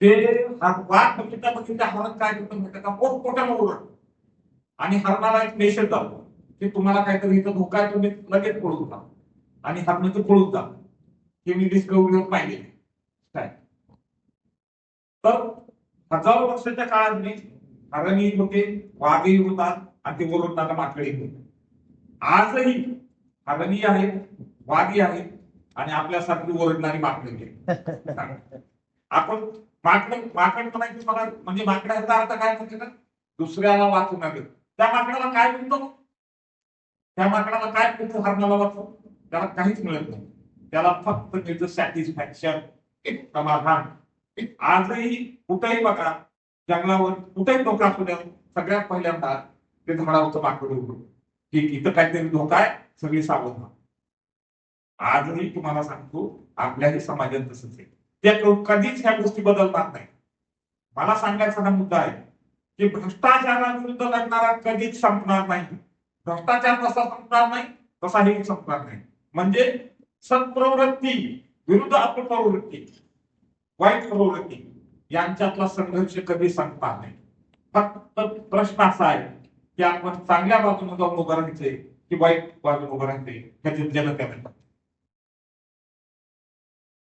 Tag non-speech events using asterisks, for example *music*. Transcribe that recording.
ते वाघ बघितल्या बघितल्या हरण काय करतो माहिती का? पोट आणि हरणाला एक मेसेज जातो. की तुम्हाला काहीतरी इथं धोका आहे तुम्ही लगेच पळून जा आणि हरणाचं पळून जा हे मी डिस्कवरीवर पाहिले काय? तर हजारो वर्षाच्या काळात मी हरणी होते वाघही होतात आणि ते ओरडणारा माकडे होते. आजही हरणी आहेत वाघी आहेत आणि आपल्यासारखी ओरडणारी माकडे *laughs* आपण माकड माकड म्हणायची मला म्हणजे माकडाचा अर्थ काय म्हणजे ना दुसऱ्याला वाचवणार त्या माकडाला काय मिळतो त्या माकडाला काय मिळतं हरणाला वाचव त्याला काहीच मिळत नाही. त्याला फक्त मिळतं सॅटिस्फॅक्शन एक समाधान. आजही कुठेही बघा जंगलावर कुठेही धोका असू द्या सगळ्यात पहिल्यांदा ते झाडावरचं माकड उघडून की इथं काहीतरी धोका आहे सगळी सावध आजही तुम्हाला सांगतो आपल्याही समाजात तसंच आहे. त्या कधीच ह्या गोष्टी बदलणार नाही. मला सांगायचा हा मुद्दा आहे की भ्रष्टाचाराविरुद्ध लढणारा कधीच संपणार नाही. भ्रष्टाचार कसा संपणार नाही तसा हे संपणार नाही. म्हणजे सत्प्रवृत्ती विरुद्ध अपप्रवृत्ती वाईट प्रवृत्ती यांच्यातला संघर्ष कधी संपणार नाही. फक्त प्रश्न असा आहे की आपण चांगल्या बाजूने जाऊन उभं राहायचंय की वाईट बाजूने उभं राहायचंय ह्याची जनतेने